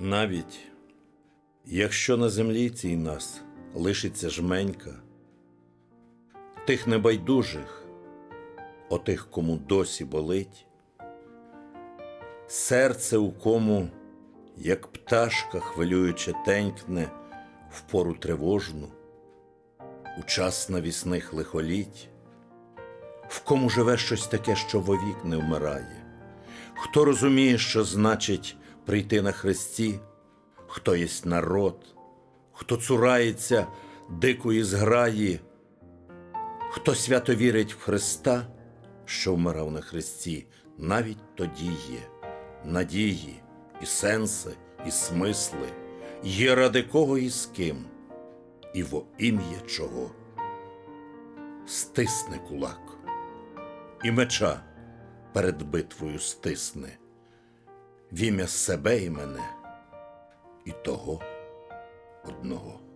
Навіть якщо на землі цій нас лишиться жменька, тих небайдужих, отих, кому досі болить, серце у кому, як пташка хвилююче тенькне в пору тривожну, у час навісних лихоліть, в кому живе щось таке, що вовік не вмирає, хто розуміє, що значить прийти на хресті, хто єсть народ, хто цурається дикої зграї, хто свято вірить в Христа, що вмирав на хресті, навіть тоді є надії, і сенси, і смисли, є ради кого і з ким, і во ім'я чого. Стисне кулак, і меча перед битвою стисне, в ім'я себе і мене, і того одного.